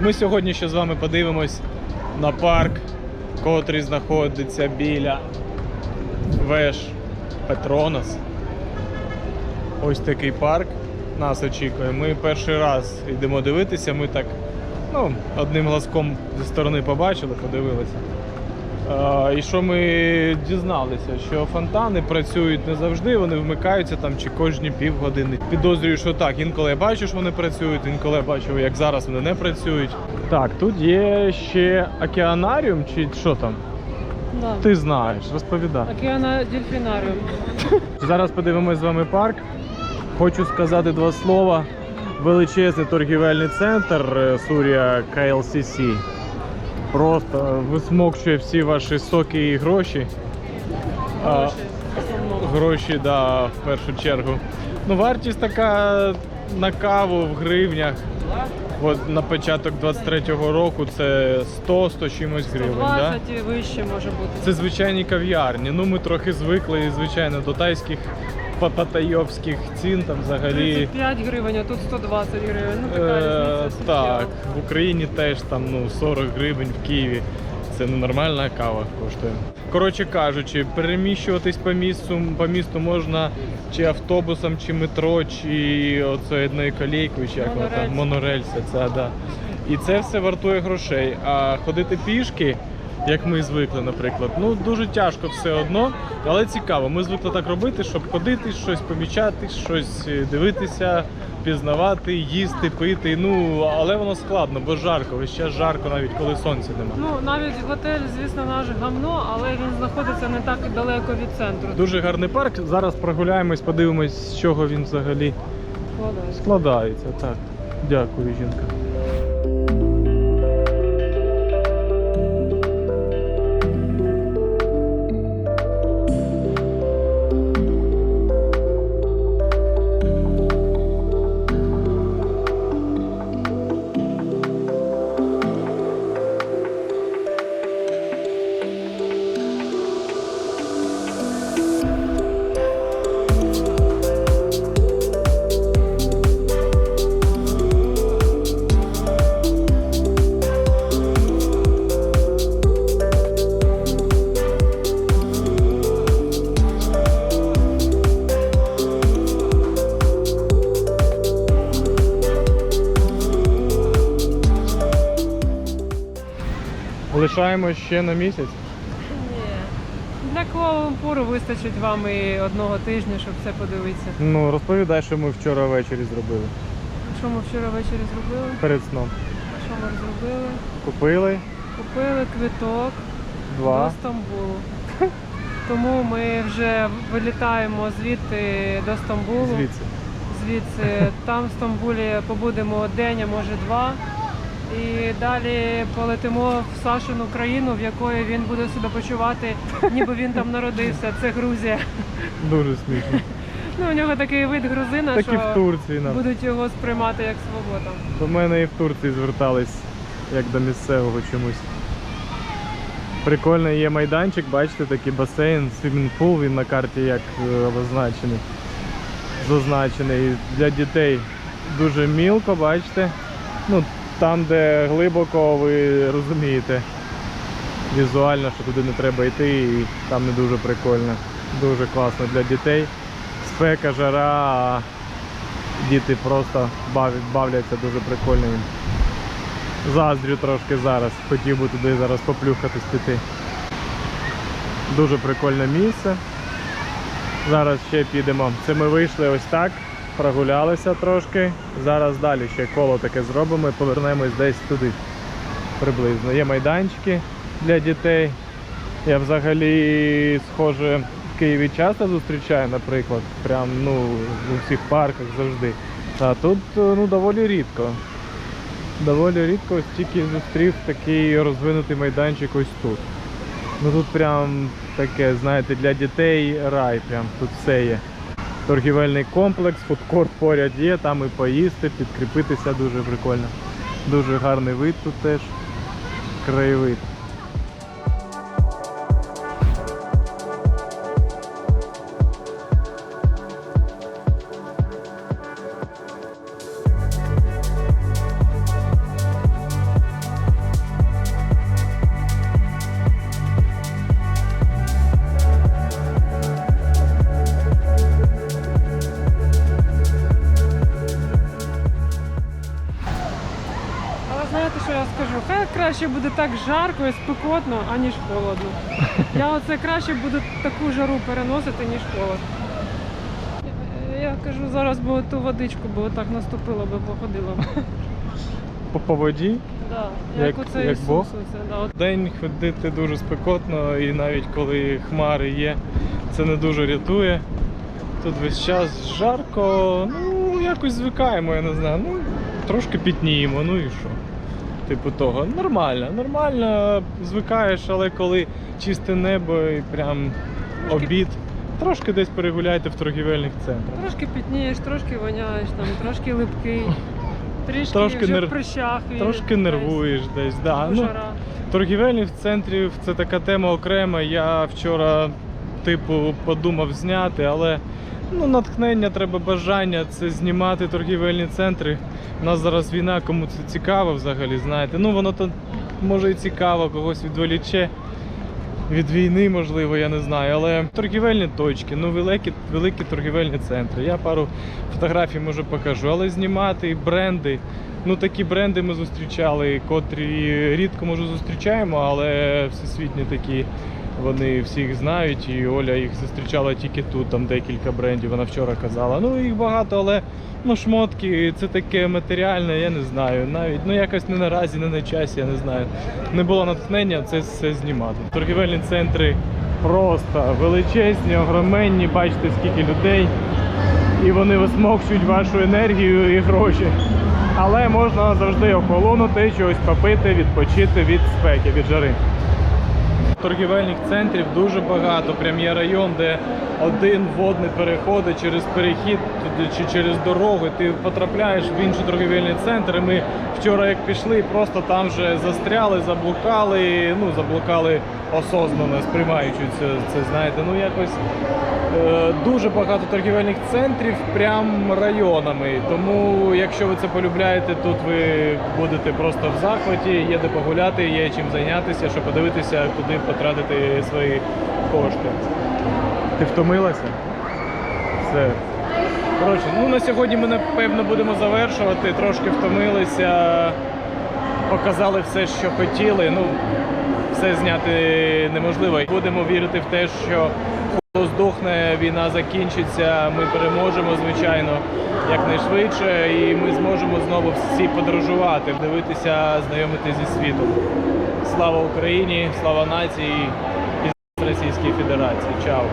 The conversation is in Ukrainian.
Ми сьогодні ще з вами подивимось на парк, котрий знаходиться біля веж Петронас. Ось такий парк нас очікує. Ми перший раз йдемо дивитися. Ми так ну, одним глазком зі сторони побачили, подивилися. І що ми дізналися, що фонтани працюють не завжди, вони вмикаються там чи кожні півгодини. Підозрюю, що так. Інколи я бачу, що вони працюють, інколи я бачу, як зараз вони не працюють. Так, тут є ще океанаріум, чи що там? Да. Ти знаєш, розповідай. Океана дельфінаріум. Зараз подивимось з вами парк. Хочу сказати два слова. Величезний торгівельний центр е, Сурія KLCC. Просто висмокчує всі ваші соки і гроші. А, Гроші. да, в першу чергу. Ну, вартість така на каву в гривнях. От на початок 23-го року це 100-100 чимось гривень. Да? і вище може бути. Це звичайні кав'ярні. Ну ми трохи звикли, звичайно, до тайських патайовських цін там взагалі. 35 гривень, а тут 120 гривень. Ну така Е, різниця. так, в Україні теж там ну 40 гривень в Києві. Це ненормальна кава коштує. Коротше кажучи, переміщуватись по місту, по місту можна чи автобусом, чи метро, чи оце одною колійкою, чи як воно там, Монорельс. монорельси. Це да. І це все вартує грошей. А ходити пішки, як ми звикли, наприклад, ну дуже тяжко все одно, але цікаво. Ми звикли так робити, щоб ходити, щось помічати, щось е, дивитися, пізнавати, їсти, пити. Ну але воно складно, бо жарко. Весь час жарко, навіть коли сонця нема. Ну навіть готель, звісно, наш гамно, але він знаходиться не так далеко від центру. Дуже гарний парк. Зараз прогуляємось, подивимось, з чого він взагалі Складається. складається. Так, дякую, жінка. Лишаємо ще на місяць. Ні. Для Куала-Лумпуру вистачить вам і одного тижня, щоб це подивитися. Ну розповідай, що ми вчора ввечері зробили. Що ми вчора ввечері зробили? Перед сном. Що ми зробили? Купили Купили квиток до. Стамбулу. Тому ми вже вилітаємо звідти до Стамбулу. Звідси. Звідси там в Стамбулі побудемо день, а може два. І далі полетимо в Сашину країну, в якої він буде себе почувати, ніби він там народився. Це Грузія. Дуже смішно. Ну у нього такий вид грузина, Так і в Турції нам. будуть його сприймати як свого там. До мене і в Турції звертались як до місцевого чомусь. Прикольно, є майданчик, бачите, такий басейн, свімінг-пул, він на карті як е, обозначений. Зазначений для дітей дуже мілко, бачите. Ну, там, де глибоко, ви розумієте візуально, що туди не треба йти, і там не дуже прикольно. Дуже класно для дітей. Спека, жара, а діти просто бав- бавляться дуже прикольно. Заздрю трошки зараз. Хотів би туди зараз поплюхатись піти. Дуже прикольне місце. Зараз ще підемо. Це ми вийшли ось так, прогулялися трошки. Зараз далі ще коло таке зробимо і повернемось десь туди. Приблизно. Є майданчики для дітей. Я взагалі схоже в Києві часто зустрічаю, наприклад, прям ну, у всіх парках завжди. А тут ну, доволі рідко. Доволі рідко ось тільки зустрів такий розвинутий майданчик ось тут. Ну тут прям таке, знаєте, для дітей рай, прям тут все є. Торгівельний комплекс, фудкорт поряд є, там і поїсти, підкріпитися дуже прикольно. Дуже гарний вид тут теж. Краєвид. Краще буде так жарко і спекотно, аніж холодно. Я оце краще буду таку жару переносити, ніж холод. Я- кажу, зараз би ту водичку, бо так наступило би, походила б. По, по воді. Да, Як- як, оце як Ісус. Оце, да. От День ходити дуже спекотно, і навіть коли хмари є, це не дуже рятує. Тут весь час жарко, ну якось звикаємо, я не знаю. Ну, трошки пітніємо, ну і що. Типу того. Нормально, нормально звикаєш, але коли чисте небо і прям Трошки- обід, трошки десь перегуляйте в торгівельних центрах. Трошки пітнієш, трошки воняєш, там, трошки липкий, трішки Трошки вже нер- в прищах. Трошки десь, нервуєш десь. Да. Ну. Торгівельних центрів це така тема окрема. Я вчора, типу, подумав зняти, але ну, натхнення треба бажання це знімати торгівельні центри. У нас зараз війна, кому це цікаво взагалі, знаєте. Ну воно то може і цікаво, когось відволіче. Від війни, можливо, я не знаю, але торгівельні точки, ну великі, великі торгівельні центри. Я пару фотографій може покажу, але знімати бренди. Ну такі бренди ми зустрічали, котрі рідко може зустрічаємо, але всесвітні такі. Вони всіх знають, і Оля їх зустрічала тільки тут, там декілька брендів. Вона вчора казала. Ну їх багато, але ну шмотки це таке матеріальне, я не знаю. Навіть ну якось не наразі, не на часі, я не знаю. Не було натхнення це все знімати. Торгівельні центри просто величезні, огроменні. Бачите, скільки людей, і вони висмокчують вашу енергію і гроші. Але можна завжди охолонути, щось попити, відпочити від спеки, від жари. Торгівельних центрів дуже багато. Прям є район, де один водний переходить через перехід чи через дорогу. Ти потрапляєш в інший торгівельний центр. І ми вчора, як пішли, просто там вже застряли, заблукали. Ну, заблукали осознано, сприймаючи це, це знаєте. Ну якось е, дуже багато торгівельних центрів, прям районами. Тому, якщо ви це полюбляєте, тут ви будете просто в захваті, є де погуляти, є чим зайнятися, щоб подивитися, куди потратити свої кошти. Ти втомилася? Все. Коротше, ну на сьогодні ми напевно будемо завершувати. Трошки втомилися, показали все, що хотіли. Ну, все зняти неможливо. Будемо вірити в те, що здохне, війна закінчиться, ми переможемо, звичайно, якнайшвидше, і ми зможемо знову всі подорожувати, дивитися, знайомитися зі світом. Слава Україні, слава нації і Російській Федерації. Чао!